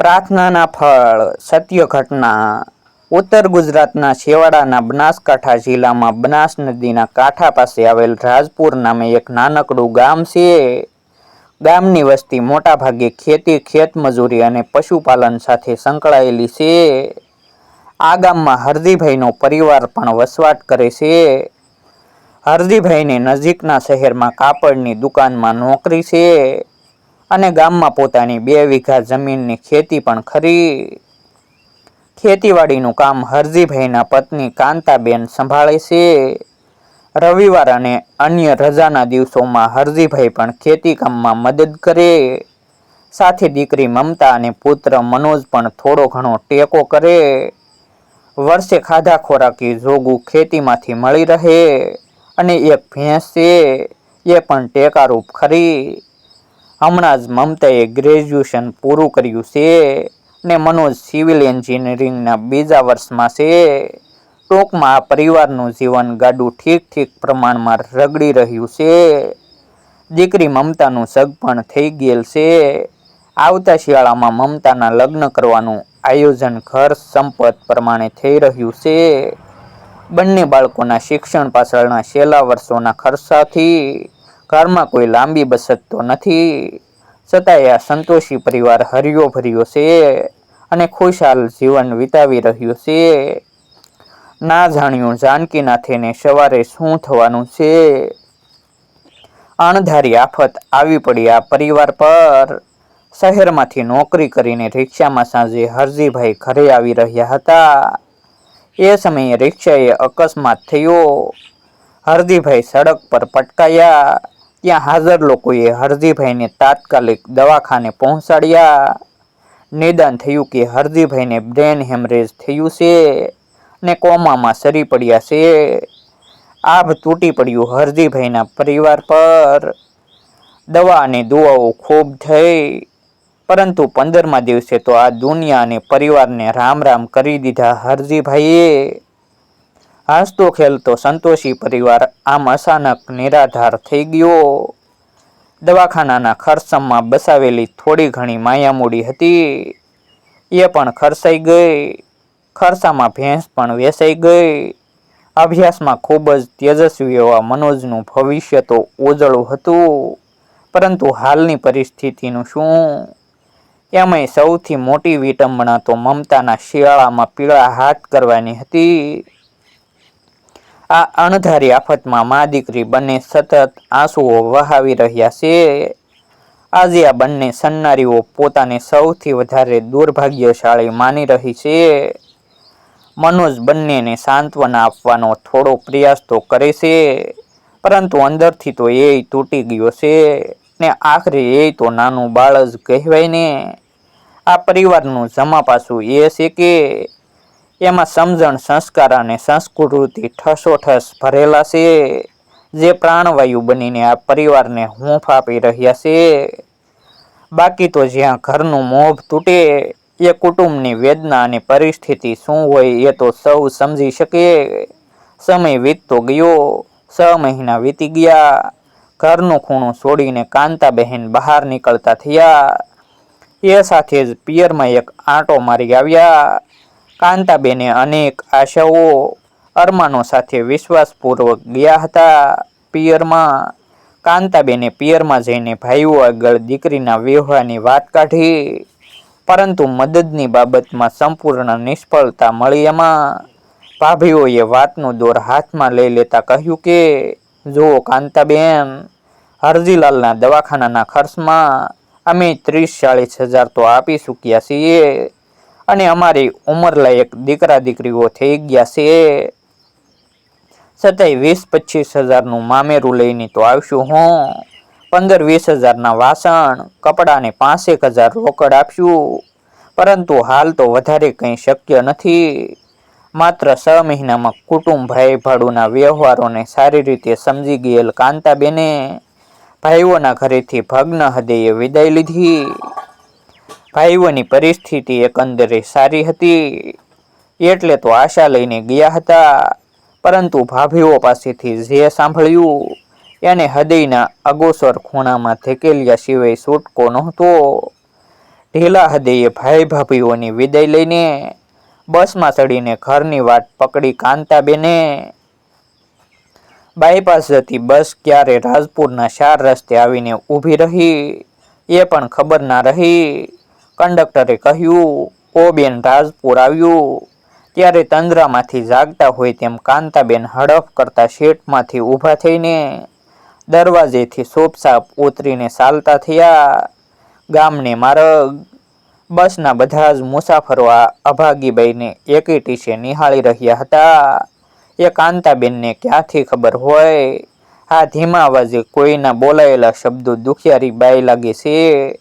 પ્રાર્થનાના ફળ, સત્ય ઘટના, ઉત્તર ગુજરાતના છેવાડાના બનાસકાંઠા જિલ્લામાં બનાસ નદીના કાંઠા પાસે આવેલ રાજપુર નામે એક નાનકડું ગામ છે. ગામની વસ્તી મોટાભાગે ખેતી, ખેતમજૂરી અને પશુપાલન સાથે સંકળાયેલી છે. આ ગામમાં હરદીભાઈનો પરિવાર પણ વસવાટ કરે છે. હરદીભાઈને નજીકના શહેરમાં કાપડની દુકાનમાં નોકરી છે. અને ગામમાં પોતાની બે વીઘા જમીનની ખેતી પણ ખરી. ખેતીવાડીનું કામ હરજીભાઈના પત્ની કાંતાબેન સંભાળે છે. રવિવાર અને અન્ય રજાના દિવસોમાં હરજીભાઈ પણ ખેતી કામમાં મદદ કરે. સાથે દીકરી મમતા અને પુત્ર મનોજ પણ થોડો ઘણો ટેકો કરે. વર્ષે ખાધા ખોરાકી જોગું ખેતીમાંથી મળી રહે અને એક ભેંસ છે, એ પણ ટેકારૂપ ખરી. હમણાં જ મમતાએ ગ્રેજ્યુએશન પૂરું કર્યું છે ને મનોજ સિવિલ એન્જિનિયરિંગના બીજા વર્ષમાં છે. ટૂંકમાં પરિવારનું જીવન ગાડું ઠીક ઠીક પ્રમાણમાં રગડી રહ્યું છે. દીકરી મમતાનું સગપણ થઈ ગયેલ છે. આવતા શિયાળામાં મમતાના લગ્ન કરવાનું આયોજન ઘર સંપત પ્રમાણે થઈ રહ્યું છે. બંને બાળકોના શિક્ષણ પાછળના છેલ્લા વર્ષોના ખર્ચાથી ઘરમાં કોઈ લાંબી બચત તો નથી. છતાંય આ સંતોષી પરિવાર હરિયો ભર્યો છે અને ખુશહાલ જીવન વિતાવી રહ્યો છે. ના જાણ્યું જાનકીનાથેને સવારે શું થવાનું છે? અણધારી આફત આવી પડી આ પરિવાર પર. શહેરમાંથી નોકરી કરીને રિક્ષામાં સાંજે હરજીભાઈ ઘરે આવી રહ્યા હતા. એ સમયે રિક્ષાએ અકસ્માત થયો. હરજીભાઈ સડક પર પટકાયા. ત્યાં હાજર લોકોએ હરજીભાઈને તાત્કાલિક દવાખાને પહોંચાડ્યા. નિદાન થયું કે હરજીભાઈને બ્રેન હેમરેજ થયું છે ને કોમામાં સરી પડ્યા છે. આભ તૂટી પડ્યું હરજીભાઈના પરિવાર પર. દવા અને દુવાઓ ખૂબ થઈ, પરંતુ પંદરમા દિવસે તો આ દુનિયા અને પરિવારને રામ રામ કરી દીધા હરજીભાઈએ. હસતો ખેલતો સંતોષી પરિવાર આમ અચાનક નિરાધાર થઈ ગયો. દવાખાનાના ખર્ચમાં બસાવેલી થોડી ઘણી માયામૂડી હતી. એ પણ ખર્ચાઈ ગઈ. ખર્ચામાં ભેંસ પણ વેચાઈ ગઈ. અભ્યાસમાં ખૂબ જ તેજસ્વી એવા મનોજનું ભવિષ્ય તો ઉજળું હતું. પરંતુ હાલની પરિસ્થિતિનું શું? એમાંય સૌથી મોટી વિટંબણા તો મમતાના શિયાળામાં પીળા હાથ કરવાની હતી. આ અણધારી આફતમાં મા દીકરી બંને સતત આંસુઓ વહાવી રહ્યા છે. આજે આ બંને સન્નારીઓ પોતાને સૌથી વધારે દુર્ભાગ્યશાળી માની રહી છે. મનોજ બંનેને સાંત્વના આપવાનો થોડો પ્રયાસ તો કરે છે, પરંતુ અંદરથી તો એ તૂટી ગયો છે ને આખરે એ તો નાનું બાળ જ કહેવાય ને આ પરિવારનું જમા પાછું એ છે કે એમાં સમજણ, સંસ્કાર અને સંસ્કૃતિ ઠસોઠસ ભરેલા છે. જે પ્રાણવાયુ બનીને આ પરિવારને હૂંફ આપી રહ્યા છે. બાકી તો જ્યાં ઘરનું મોભ તૂટે, એ કુટુંબની વેદના અને પરિસ્થિતિ શું હોય એ તો સૌ સમજી શકે. સમય વીતતો ગયો, છ મહિના વીતી ગયા. ઘરનું ખૂણું છોડીને કાંતાબહેન બહાર નીકળતા થયા. એ સાથે જ પિયરમાં એક આંટો મારી આવ્યા. કાંતાબેને અનેક આશાઓ અરમાનો સાથે વિશ્વાસપૂર્વક ગયા હતા. પિયરમાં, કાંતાબેને પિયરમાં જઈને ભાઈઓ આગળ દીકરીના વિવાહની વાત કાઢી. પરંતુ મદદની બાબતમાં સંપૂર્ણ નિષ્ફળતા મળી એમાં ભાભીઓએ વાતનું દોર હાથમાં લઈ લેતા કહ્યું કે, જુઓ કાંતાબેન, હરજીલાલના દવાખાનાના ખર્ચમાં અમે ત્રીસ ચાળીસ હજાર તો આપી ચૂક્યા છીએ. અને અમારી ઉંમરલાયક દીકરા દીકરીઓ થઈ ગયા છે. છતાંય વીસ પચીસ હજારનું મામેરું લઈને તો આવશું હું. પંદર વીસ હજારના વાસણ કપડાને પાંસેક હજાર રોકડ આપશું. પરંતુ હાલ તો વધારે કંઈ શક્ય નથી. માત્ર છ મહિનામાં કુટુંબ ભાઈ ભાડુના વ્યવહારોને સારી રીતે સમજી ગયેલ કાંતાબેને ભાઈઓના ઘરેથી ભગ્ન હૃદયે વિદાય લીધી. ભાઈઓની પરિસ્થિતિ એકંદરે સારી હતી, એટલે તો આશા લઈને ગયા હતા. પરંતુ ભાભીઓ પાસેથી જે સાંભળ્યું, એને હૃદયના અગોસર ખૂણામાં ધકેલ્યા સિવાય છૂટકો નહોતો. ઢીલા હૃદયે ભાઈ ભાભીઓની વિદાય લઈને બસમાં ચડીને ઘરની વાટ પકડી કાંતાબેને બાયપાસ જતી બસ ક્યારે રાજપુરના ચાર રસ્તે આવીને ઊભી રહી, એ પણ ખબર ના રહી. કંડક્ટરે કહ્યું, ઓ બેન રાજપુર આવ્યું. ત્યારે તંદ્રામાંથી જાગતા હોય તેમ કાંતાબેન હડફ કરતા શેઠમાંથી ઊભા થઈને દરવાજેથી સોપસાપ ઉતરીને ચાલતા થયા. ગામને માર્ગ. બસના બધા જ મુસાફરો આ અભાગીબાઈને એકી ટીશે નિહાળી રહ્યા હતા. એ કાંતાબેનને ક્યાંથી ખબર હોય? આ ધીમા અવાજે કોઈના બોલાયેલા શબ્દો દુખિયારી બાઈ લાગે છે.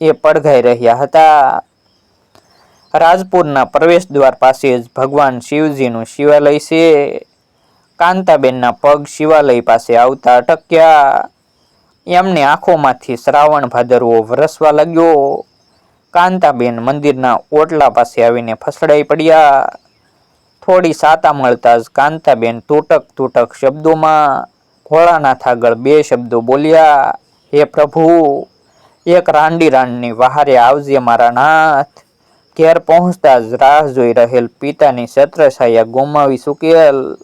એ પડઘાઈ રહ્યા હતા. રાજપુરના પ્રવેશ દ્વાર પાસે જ ભગવાન શિવજીનું શિવાલય છે. કાંતાબેનના પગ શિવાલય પાસે આવતા અટક્યા. એમને આંખોમાંથી શ્રાવણ ભાદરવો વરસવા લાગ્યો. કાંતાબેન મંદિરના ઓટલા પાસે આવીને ફસડાઈ પડ્યા. થોડી સાતા મળતા જ કાંતાબેન તૂટક તૂટક શબ્દોમાં ભોળાનાથ આગળ બે શબ્દો બોલ્યા, હે પ્રભુ એક રાંડી રાંડની વહારે આવજે મારા નાથ. ઘેર પહોંચતા જ રાહ જોઈ રહેલ પિતાની છત્રછાયા ગુમાવી ચૂકેલ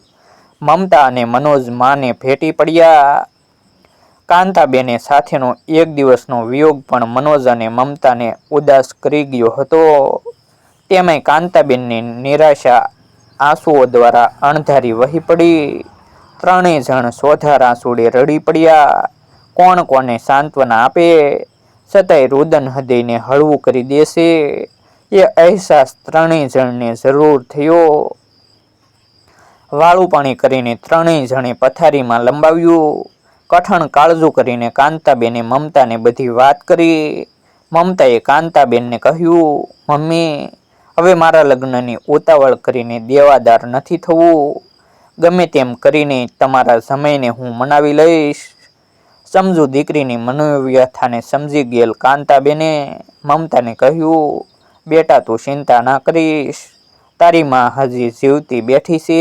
મમતા અને મનોજ માને ભેટી પડ્યા. કાંતાબેને સાથેનો એક દિવસનો વિયોગ પણ મનોજ અને મમતાને ઉદાસ કરી ગયો હતો. તેમાંય કાંતાબેનની નિરાશા આંસુઓ દ્વારા અણધારી વહી પડી. ત્રણેય જણ સોધાર આંસુડે રડી પડ્યા. કોણ કોને સાંત્વના આપે? છતાંય રુદન હૃદયને હળવું કરી દેશે એ અહેસાસ ત્રણેય જણને જરૂર થયો. વાળું પાણી કરીને ત્રણેય જણે પથારીમાં લંબાવ્યું. કઠણ કાળજું કરીને કાંતાબેને મમતાને બધી વાત કરી. મમતાએ કાંતાબેનને કહ્યું, મમ્મી, હવે મારા લગ્નની ઉતાવળ કરીને દેવાદાર નથી થવું. ગમે તેમ કરીને તમારા સમયને હું મનાવી લઈશ. સમજુ દીકરીની મનોવ્યથાને સમજી ગયેલ કાંતાબેને મમતાને કહ્યું, બેટા, તું ચિંતા ના કરીશ. તારી માં હજી જીવતી બેઠી છે.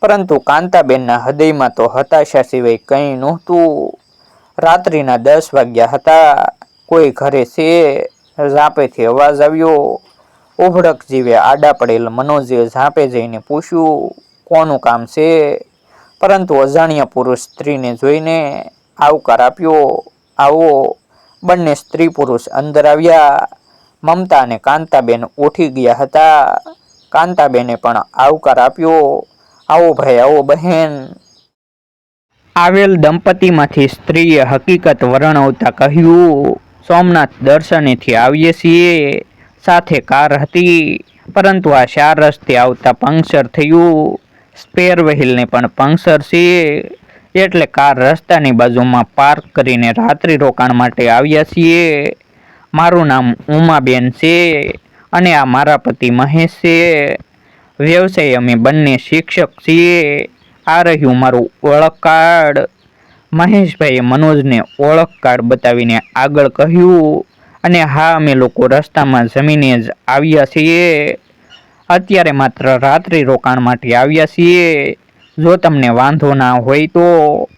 પરંતુ કાંતાબેનના હૃદયમાં તો હતાશા સિવાય કંઈ નહોતું. રાત્રિના દસ વાગ્યા હતા. કોઈ ઘરે છે? ઝાંપેથી અવાજ આવ્યો. ઉભડક જીવે આડા પડેલ મનોજે ઝાંપે જઈને પૂછ્યું, કોનું કામ છે? પરંતુ અજાણ્યા પુરુષ સ્ત્રીને જોઈને આવકાર આપ્યો. આવો, બંને સ્ત્રી પુરુષ અંદર આવ્યા. મમતા અને કાંતાબેન ઉઠી ગયા હતા. કાંતાબેને પણ આવકાર આપ્યો. આવો ભાઈ, આવો બહેન. આવેલ દંપતીમાંથી સ્ત્રીએ હકીકત વર્ણવતા કહ્યું, સોમનાથ દર્શનેથી આવીએ છીએ. સાથે કાર હતી, પરંતુ આ ચાર રસ્તે આવતા પંક્ચર થયું. સ્પેર વ્હીલને પણ પંક્ચર છે એટલે કાર રસ્તાની બાજુમાં પાર્ક કરીને રાત્રિ રોકાણ માટે આવ્યા છીએ. મારું નામ ઉમાબેન છે અને આ મારા પતિ મહેશ છે. વ્યવસાય અમે બંને શિક્ષક છીએ. આ રહ્યું મારું ઓળખ કાર્ડ. મહેશભાઈએ મનોજને ઓળખ કાર્ડ બતાવીને આગળ કહ્યું અને હા, અમે લોકો રસ્તામાં જમીને જ આવ્યા છીએ. અત્યારે માત્ર રાત્રિ રોકાણ માટે આવ્યા છીએ. જો તમને વાંધો ના હોય તો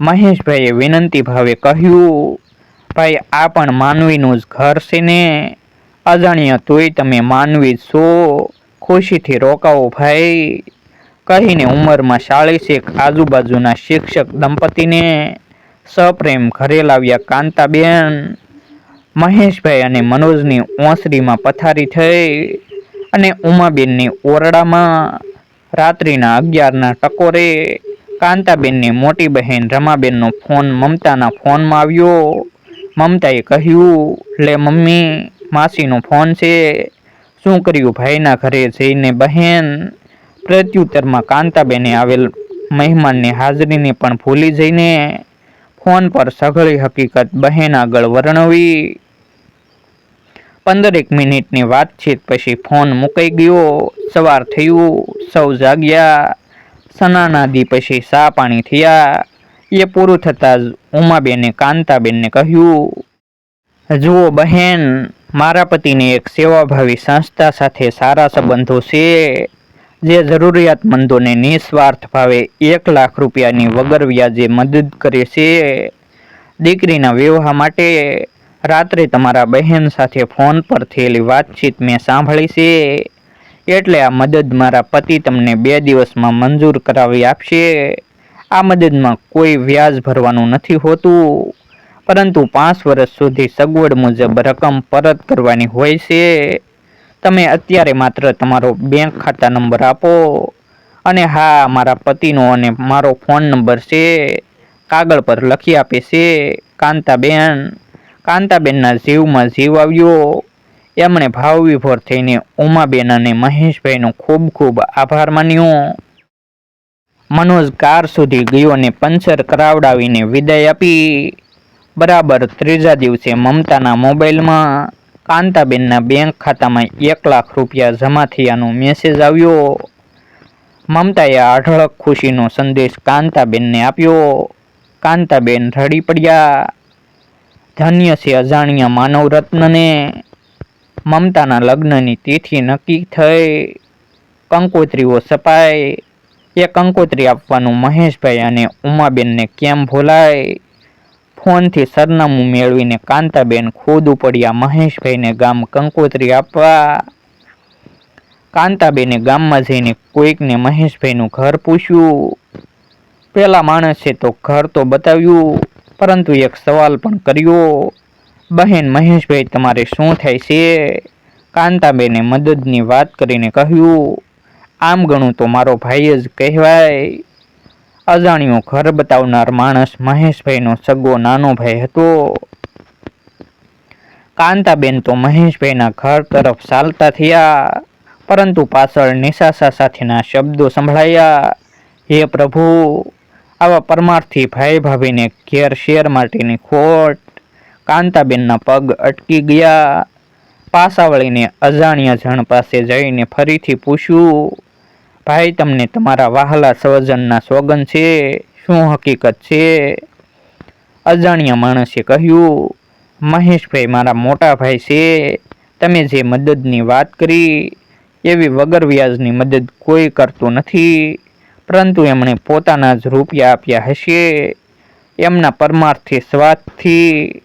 મહેશભાઈએ વિનંતી ભાવે કહ્યું, ભાઈ, આ પણ માનવીનું જ ઘર છે ને. અજાણ્યા તોય તમે માનવી છો. ખુશીથી રોકાવો ભાઈ. કહીને ઉંમરમાં ચાળીસેક આજુબાજુના શિક્ષક દંપતીને સપ્રેમ ઘરે લાવ્યા કાંતાબેન. મહેશભાઈ અને મનોજની ઓસરીમાં પથારી થઈ. અને ઉમાબેનની ઓરડામાં રાત્રિના અગિયારના ટકોરે કાંતાબેનની મોટી બહેન રમાબેનનો ફોન મમતાના ફોનમાં આવ્યો. મમતાએ કહ્યું, લે મમ્મી, માસીનો ફોન છે. શું કર્યું ભાઈના ઘરે જઈને બહેન? પ્રત્યુત્તરમાં કાંતાબેને આવેલ મહેમાનની હાજરીને પણ ભૂલી જઈને ફોન પર સઘળી હકીકત બહેન આગળ વર્ણવી. પંદરેક મિનિટની વાતચીત પછી ફોન મુકાઈ ગયો. સવાર થયું, સૌ જાગ્યા. સનાનાદી પછી સા પાણી થયા. એ પૂરું થતાં જ ઉમાબેને કાંતાબેનને કહ્યું, જુઓ બહેન, મારા પતિને એક સેવાભાવી સંસ્થા સાથે સારા સંબંધો છે. જે જરૂરિયાતમંદોને નિસ્વાર્થ ભાવે એક લાખ રૂપિયાની વગર વ્યાજે મદદ કરે છે. દીકરીના વિવાહ માટે રાત્રે તમારા બહેન સાથે ફોન પર થયેલી વાતચીત મેં સાંભળી છે. એટલે આ મદદ મારા પતિ તમને બે દિવસમાં મંજૂર કરાવી આપશે. આ મદદમાં કોઈ વ્યાજ ભરવાનું નથી હોતું. પરંતુ પાંચ વર્ષ સુધી સગવડ મુજબ રકમ પરત કરવાની હોય છે. તમે અત્યારે માત્ર તમારો બેંક ખાતા નંબર આપો. અને હા, મારા પતિનો અને મારો ફોન નંબર છે. કાગળ પર લખી આપે છે. કાંતાબેન કાંતાબેનના જીવમાં જીવ આવ્યો. એમણે ભાવ વિભોર થઈને ઉમાબેન અને મહેશભાઈનો ખૂબ ખૂબ આભાર માન્યો. મનોજ કાર સુધી ગયો અને પંચર કરાવડાવીને વિદાય આપી. બરાબર ત્રીજા દિવસે મમતાના મોબાઈલમાં કાંતાબેનના બેંક ખાતામાં એક લાખ રૂપિયા જમા થયાનો મેસેજ આવ્યો. મમતાએ અઢળક ખુશીનો સંદેશ કાંતાબેનને આપ્યો. કાંતાબેન રડી પડ્યા. ધન્ય છે અજાણ્યા માનવ રત્નને મમતાના લગ્નની તિથિ નક્કી થઈ. કંકોત્રીઓ સપાય એ કંકોત્રી આપવાનું મહેશભાઈ અને ઉમાબેનને કેમ ભૂલાય? ફોનથી સરનામું મેળવીને કાંતાબેન ખુદ ઉપડ્યા મહેશભાઈને ગામ કંકોત્રી આપવા. કાંતાબેને ગામમાં જઈને કોઈકને મહેશભાઈનું ઘર પૂછ્યું. પેલા માણસે તો ઘર તો બતાવ્યું. પરંતુ એક સવાલ પણ કર્યો. બહેન મહેશભાઈ, તમારે શું થાય છે? કાંતાબેને મદદની વાત કરીને કહ્યું, આમ ગણું તો મારો ભાઈ જ કહેવાય. અજાણ્યો ઘર બતાવનાર માણસ મહેશભાઈનો સગો નાનો ભાઈ હતો. કાંતાબેન તો મહેશભાઈના ઘર તરફ ચાલતા થયા, પરંતુ પાછળ નિશાસા સાથેના શબ્દો સંભળાયા, હે પ્રભુ આવા પરમાર્થી ભાઈ ભાભીને ઘેર શેર માટેની ખોટ, કાંતાબેનના પગ અટકી ગયા. પાસા વળીને અજાણ્યા જણ પાસે જઈને ફરીથી પૂછ્યું, ભાઈ, તમને તમારા વહાલા સ્વજનના સોગન છે? શું હકીકત છે? અજાણ્યા માણસે કહ્યું, મહેશભાઈ મારા મોટા ભાઈ છે. તમે જે મદદની વાત કરી, એવી વગર વ્યાજની મદદ કોઈ કરતું નથી. પરંતુ એમણે પોતાના જ રૂપિયા આપ્યા હશે. એમના પરમાર્થી સ્વાદથી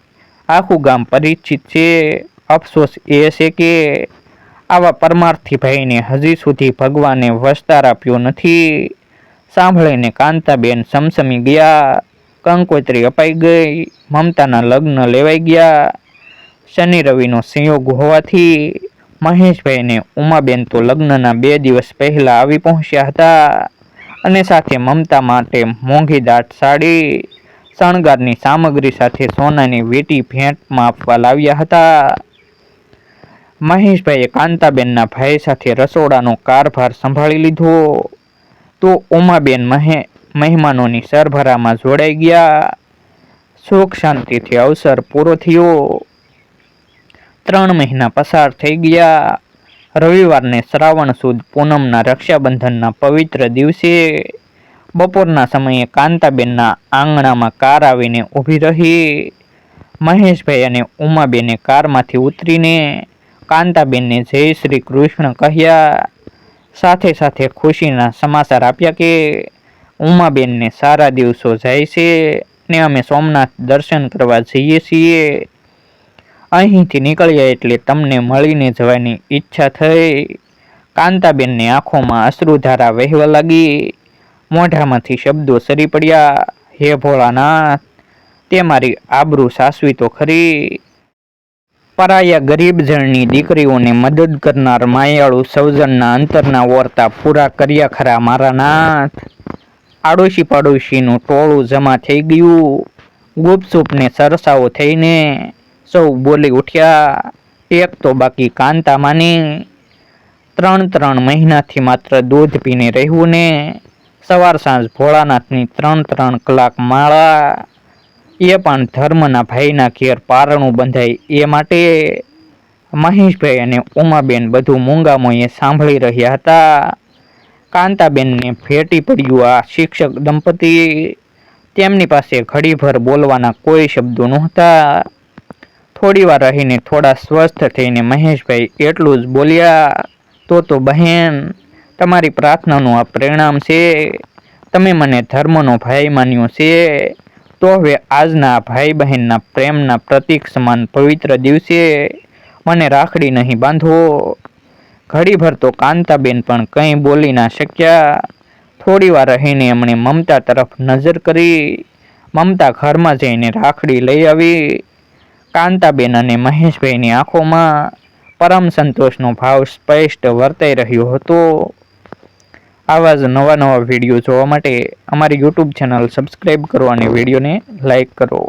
આખું ગામ પરિચિત છે. અફસોસ એ છે કે આવા પરમાર્થી ભાઈને હજી સુધી ભગવાને વસ્તાર આપ્યો નથી. સાંભળીને કાંતાબેન સમસમી ગયા. કંકોત્રી અપાઈ ગઈ. મમતાના લગ્ન લેવાઈ ગયા. શનિ રવિનો સંયોગ હોવાથી મહેશભાઈને ઉમાબેન તો લગ્નના બે દિવસ પહેલાં આવી પહોંચ્યા હતા. અને સાથે મમતા માટે મોંઘી દાટ સાડી, શણગારની સામગ્રી સાથે સોનાની વેટી ભેટમાં આપવા લાવ્યા હતા. મહેશભાઈએ કાંતાબેનના ભાઈ સાથે રસોડાનો કારભાર સંભાળી લીધો. તો ઉમાબેન મહે, મહેમાનોની સરભરામાં જોડાઈ ગયા. સુખ શાંતિથી અવસર પૂરો થયો. ત્રણ મહિના પસાર થઈ ગયા. રવિવારને શ્રાવણ સુદ પૂનમના રક્ષાબંધનના પવિત્ર દિવસે બપોરના સમયે કાંતાબેનના આંગણામાં કાર આવીને ઊભી રહી. મહેશભાઈ અને ઉમાબેને કારમાંથી ઉતરીને કાંતાબેનને જય શ્રી કૃષ્ણ કહ્યા. સાથે સાથે ખુશીના સમાચાર આપ્યા કે ઉમાબેનને સારા દિવસો જાય છે ને અમે સોમનાથ દર્શન કરવા જઈએ છીએ. અહીંથી નીકળ્યા એટલે તમને મળીને જવાની ઈચ્છા થઈ. કાંતાબેનની આંખોમાં અશ્રુધારા વહેવા લાગી. મોઢામાંથી શબ્દો સરી પડ્યા. હે ભોળાનાથ, તે મારી આબરૂ સાસવી તો ખરી. પરાયા ગરીબ જણની દીકરીઓને મદદ કરનાર માયાળુ સૌજનના અંતરના ઓરતા પૂરા કર્યા ખરા, મારા નાથ. આડોશી પાડોશીનું ટોળું જમા થઈ ગયું. ગુપસુપને સરસાઓ થઈને સૌ બોલી ઉઠ્યા. એક તો બાકી કાંતા માની ત્રણ ત્રણ મહિનાથી માત્ર દૂધ પીને રહેવું ને સવાર સાંજ ભોળાનાથની ત્રણ ત્રણ કલાક માળા. એ પણ ધર્મના ભાઈના ઘેર પારણું બંધાય. એ માટે મહેશભાઈ અને ઉમાબેન બધું મૂંગામોએ સાંભળી રહ્યા હતા. કાંતાબેનને ભેટી પડ્યું આ શિક્ષક દંપતી. તેમની પાસે ઘડીભર બોલવાના કોઈ શબ્દો નહોતા. થોડી વાર રહીને થોડા સ્વસ્થ થઈને મહેશભાઈ એટલું જ બોલ્યા, તો તો બહેન, તમારી પ્રાર્થનાનું આ પરિણામ છે. તમે મને ધર્મનો ભાઈ માન્યો છે. તો હવે આજના ભાઈ બહેનના પ્રેમના પ્રતીક સમાન પવિત્ર દિવસે મને રાખડી નહીં બાંધવો ઘડીભર તો કાંતાબેન પણ કંઈ બોલી ના શક્યા. થોડી વાર રહીને એમણે મમતા તરફ નજર કરી. મમતા ઘરમાં જઈને રાખડી લઈ આવી. કાંતાબેન અને મહેશભાઈની આંખોમાં પરમ સંતોષનો ભાવ સ્પષ્ટ વર્તાઈ રહ્યો હતો. આવા જ નવા નવા વીડિયો જોવા માટે અમારી યુટ્યુબ ચેનલ સબસ્ક્રાઈબ કરો અને વિડીયોને લાઈક કરો.